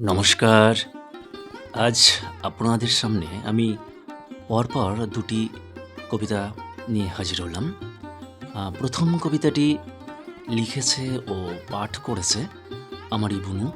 নমস্কার। আজ আপনাদের সামনে আমি পরপর দুটি কবিতা নিয়ে হাজির হলাম। প্রথম কবিতাটি লিখেছে ও পাঠ করেছে আমারই বুনু।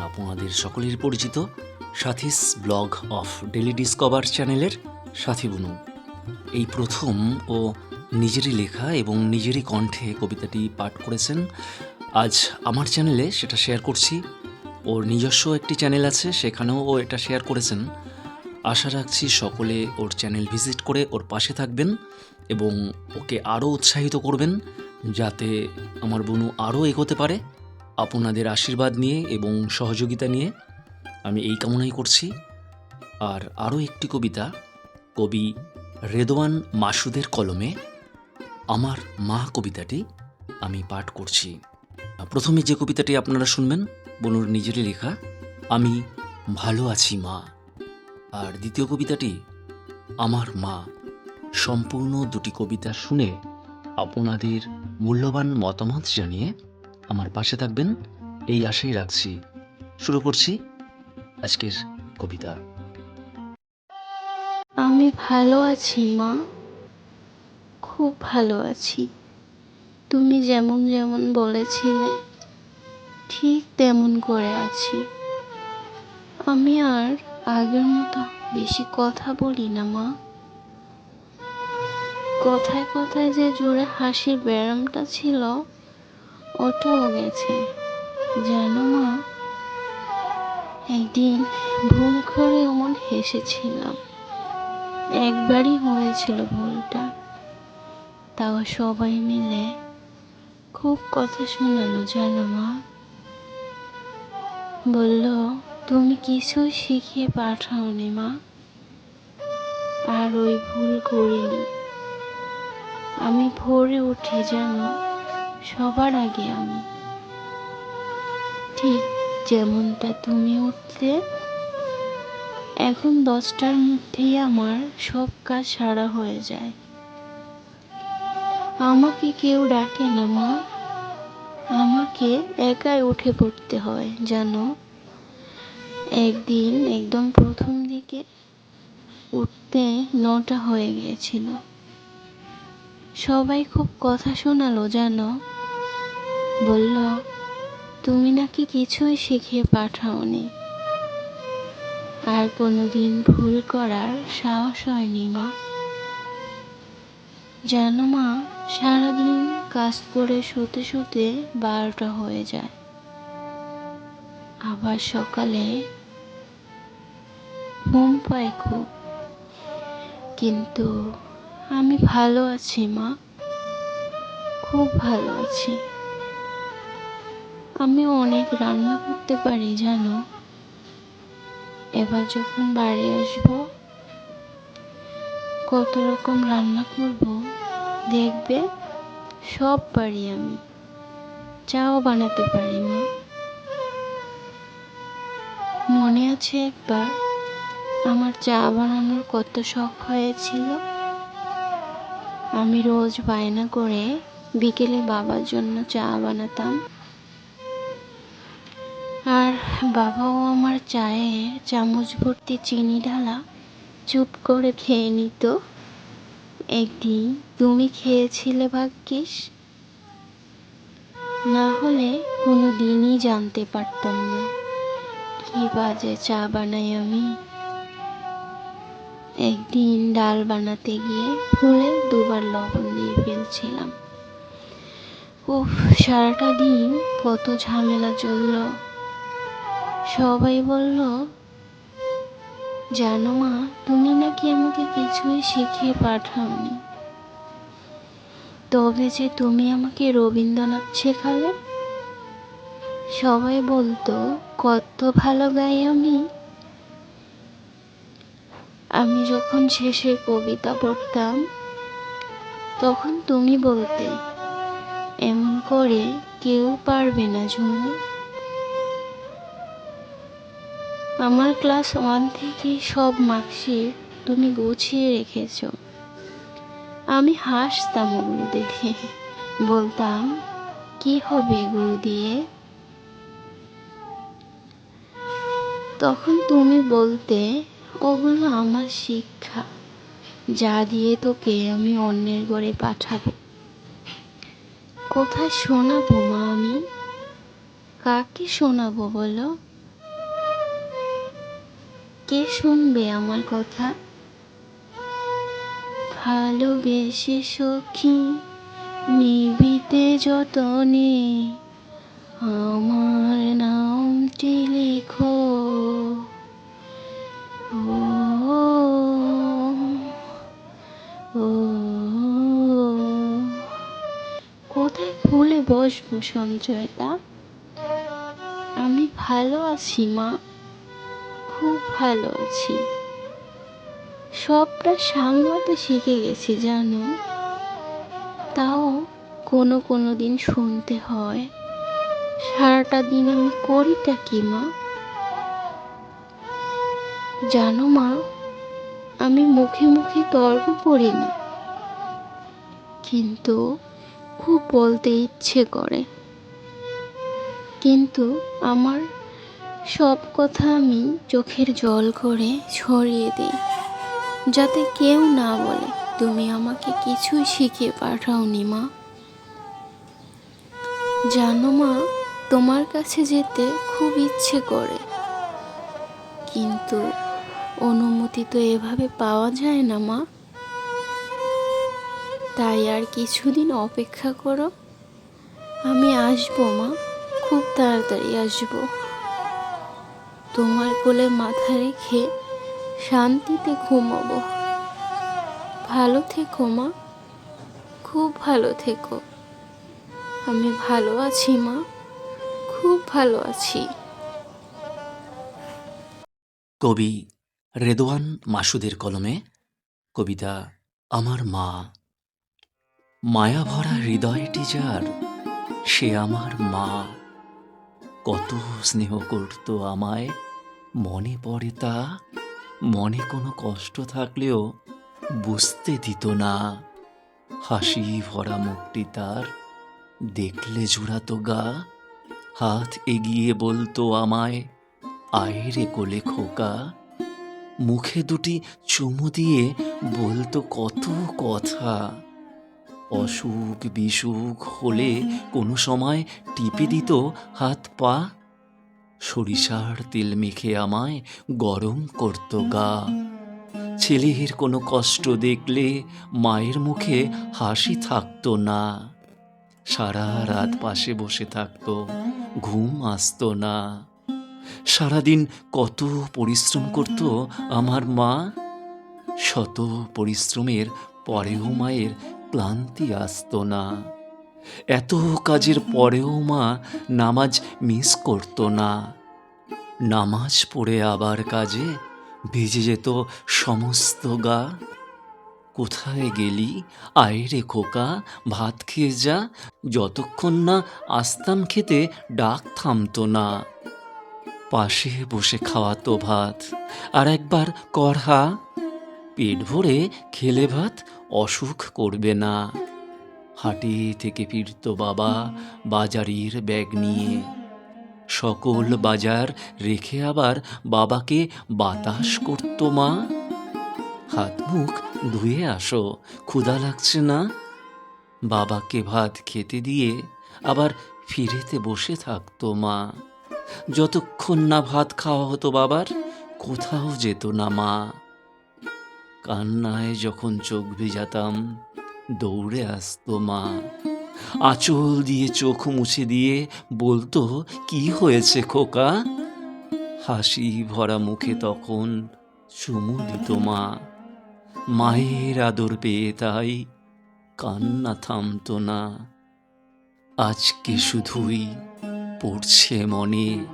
আপনাদের সকলের পরিচিত Sathi's blog of daily discover চ্যানেলের সাথী বুনু। এই প্রথম ও নিজেরই লেখা এবং নিজেরই কণ্ঠে কবিতাটি পাঠ করেছেন। আজ আমার চ্যানেলে সেটা শেয়ার করছি ওর নিজস্ব একটি চ্যানেল আছে, সেখানেও ও এটা শেয়ার করেছেন। আশা রাখছি সকলে ওর চ্যানেল ভিজিট করে ওর পাশে থাকবেন এবং ওকে আরও উৎসাহিত করবেন যাতে আমার বোনু আরও এগোতে পারে আপনাদের আশীর্বাদ নিয়ে এবং সহযোগিতা নিয়ে। আমি এই কামনাই করছি। আর আরও একটি কবিতা, কবি রেদওয়ান মাসুদের কলমে আমার মা কবিতাটি আমি পাঠ করছি। প্রথমে যে কবিতাটি আপনারা শুনবেন বনুর নিজেরই লেখা, আমি ভালো আছি, মা। আর দ্বিতীয় কবিতাটি, আমার মা। সম্পূর্ণ দুটি কবিতা শুনে আপনাদের মূল্যবান মতামত জানিয়ে আমার পাশে থাকবেন। এই আশাই রাখছি। শুরু করছি আজকের কবিতা। আমি ভালো আছি, মা। খুব ভালো আছি। তুমি যেমন যেমন বলেছিলে ঠিক তেমন করে আছি। আমি আর আগের মতো বেশি কথা বলি না, মা। কথায় কথায় যে জোরে হাসির ব্যায়ামটা ছিল, ওটাও গেছে। জানো, মা, একদিন ভুল করে এমন হেসেছিলাম। একবারই হয়েছিল ভুলটা। তাও সবাই মিলে খুব কথা শোনালো, জানো, মা। বলল, তুমি কিছুই শিখিয়ে পাঠাওনি, মা। আর ওই ভুল করিনি। আমি ভোরে উঠি যেন সবার আগে আমি। ঠিক যেমনটা তুমি উঠলে, এখন দশটার মধ্যেই আমার সব কাজ সারা হয়ে যায়। আমাকে কেউ ডাকে না, মা। আমাকে একাই উঠে পড়তে হয় যেন একদিন একদম প্রথম দিকে উঠতে নটা হয়ে গিয়েছিল। সবাই খুব কথা শোনালো যেন। বলল, তুমি নাকি কিছুই শিখিয়ে পাঠাওনি। আর কোনোদিন ভুল করার সাহস হয়নি মা। যেন মা সারাদিন কাজ করে শুতে শুতে বারোটা হয়ে যায়। আবার সকালে ঘুম পায় খুব। কিন্তু আমি ভালো আছি, মা। খুব ভালো আছি। আমি অনেক রান্না করতে পারি, জানো? এবার যখন বাড়ি আসব, কত রকম রান্না করব দেখবে সব পারি আমি। চাও বানাতে পারি মা মনে আছে একবার আমার চা বানানোর কত শখ হয়েছিল। আমি রোজ বায়না করে বিকেলে বাবার জন্য চা বানাতাম। আর বাবাও আমার চায়ে চামচ ভর্তি চিনি ঢালা চুপ করে খেয়ে নিত। একদিন তুমি খেয়েছিলে ভাগ্যিস? না হলে কোনো দিনই জানতে পারতাম না। কি বাজে চা বানাই আমি। একদিন ডাল বানাতে গিয়ে ভুলে দুবার লবণ দিয়ে ফেলছিলাম। উফ, সারাটা দিন কত ঝামেলা চলল। সবাই বলল জানো মা, তুমি নাকি আমাকে কিছুই শিখিয়ে পাঠাওনি। তবে যে তুমি আমাকে রবীন্দ্রনাথ শেখালে? সবাই বলতো, কত ভালো গাই আমি। আমি যখন শেষে কবিতা পড়তাম, তখন তুমি বলতে, এমন করে কেউ পারবে না ঝুমু আমার ক্লাস ওয়ান থেকে সব মার্কশিট তুমি গুছিয়ে রেখেছ। আমি হাসতাম ওগুলো দেখে। বলতাম, কি হবে এগুলো দিয়ে? তখন তুমি বলতে, ওগুলো আমার শিক্ষা। যা দিয়ে তোকে আমি অন্যের ঘরে পাঠাবো। কোথায় শোনাবো মা আমি? কাকে শোনাবো বলো? কে শুনবে আমার কথা? ভালোবেসে সখী, নিবিতে যতনে আমার নামটি লেখো। ও কোথায় খুলে বসবো সঞ্চয়টা আমি ভালো আছি, মা। খুব ভালো আছি। সবটা সামলাতে শিখে গেছি, জানো? তাও কোনো কোনো দিন শুনতে হয়, সারাটা দিন আমি করিটা কি, মা? জানো, মা, আমি মুখে মুখে তর্ক করি না। কিন্তু খুব বলতে ইচ্ছে করে। কিন্তু আমার সব কথা আমি চোখের জল করে ছড়িয়ে দিই। যাতে কেউ না বলে, তুমি আমাকে কিছুই শিখিয়ে পাঠাওনি, মা। জানো, মা, তোমার কাছে যেতে খুব ইচ্ছে করে। কিন্তু অনুমতি তো এভাবে পাওয়া যায় না, মা। তাই আর কিছুদিন অপেক্ষা করো। আমি আসব, মা। খুব তাড়াতাড়ি আসব। তোমার কোলে মাথা রেখে শান্তিতে ঘুমাবো। ভালো থেকো, মা। খুব ভালো থেকো। আমি ভালো আছি, মা। খুব ভালো আছি। কবি রেদওয়ান মাসুদের কলমে কবিতা আমার মা। মায়া ভরা হৃদয়টি যার সে আমার মা। কত স্নেহ করত আমায় মনে পড়ে তা? মনে কোনো কষ্ট থাকলেও বুঝতে দিত না। হাসি ভরা মুখটি তার। দেখলে জুড়াতো গা। হাত এগিয়ে বলতো আমায়, আয়রে কোলে খোকা। মুখে দুটি চুমু দিয়ে বলতো কত কথা। অসুখ বিসুখ হলে কোনো সময় টিপে দিত হাত পা সরিষার তেল মেখে আমায় গরম করত গা। ছেলের কোনো কষ্ট দেখলে মায়ের মুখে হাসি থাকতো না। সারা রাত পাশে বসে থাকতো, ঘুম আসতো না। সারাদিন কত পরিশ্রম করত আমার মা। শত পরিশ্রমের পরেও মায়ের ক্লান্তি আসতো না। এত কাজের পরেও মা নামাজ মিস করতো না। নামাজ পড়ে আবার কাজে ভিজে যেত সমস্ত গা। কোথায় গেলি? আয় রে খোকা, ভাত খেয়ে যা। যতক্ষণ না আসতাম খেতে ডাক থামতো না। পাশে বসে খাওয়াতো ভাত। আর একবার কড়হা পেট ভরে খেলে ভাত অসুখ করবে না। হাটে থেকে ফিরত বাবা বাজারের ব্যাগ নিয়ে। সকল বাজার রেখে আবার বাবাকে বাতাস করতো মা। হাত মুখ ধুয়ে আসো, ক্ষুধা লাগছে না? বাবাকে ভাত খেতে দিয়ে আবার ফিরেতে বসে থাকতো মা। যতক্ষণ না ভাত খাওয়া হতো বাবার, কোথাও যেত না মা। কান্নায় যখন চোখ ভিজাতাম দৌড়ে আসতো মা। আঁচল দিয়ে চোখ মুছে দিয়ে বলতো, কি হয়েছে খোকা? হাসি ভরা মুখে তখন চুমু দিত মা। মায়ের আদর পেয়ে তাই কান্না থামতো না। আজকে শুধুই পড়ছে মনে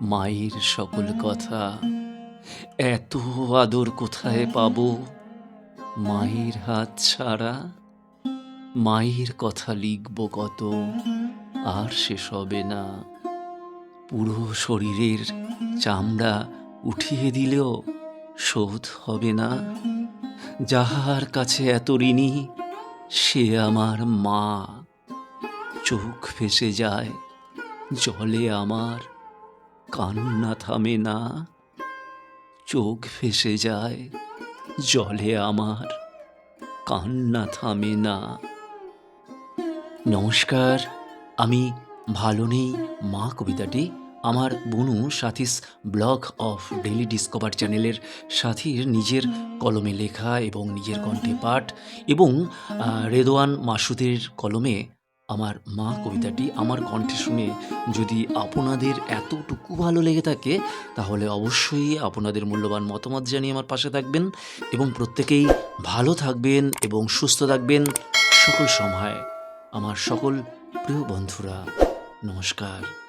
মায়ের সকল কথা। এত আদর কোথায় পাবো? মায়ের হাত ছাড়া মায়ের কথা লিখব কত, আর শেষ হবে না। পুরো শরীরের চামড়া উঠিয়ে দিলেও শোধ হবে না। যাহার কাছে এত ঋণী, সে আমার মা। চোখ ভেসে যায়, জলে আমার, কান্না থামে না। চোখ ভেসে যায়, জলে আমার, কান্না থামে না। নমস্কার, আমি ভালো নেই, মা কবিতাটি। আমার Bunu Sathi's blog of daily discover চ্যানেলের সাথীর নিজের কলমে লেখা এবং নিজের কণ্ঠে পাঠ এবং রেদোয়ান মাসুদের কলমে আমার মা কবিতাটি। আমার কণ্ঠে শুনে যদি আপনাদের এতটুকু ভালো লেগে থাকে, তাহলে অবশ্যই আপনাদের মূল্যবান মতামত জানিয়ে আমার পাশে থাকবেন এবং প্রত্যেকেই ভালো থাকবেন এবং সুস্থ থাকবেন। সকল সময়। আমার সকল প্রিয় বন্ধুরা নমস্কার।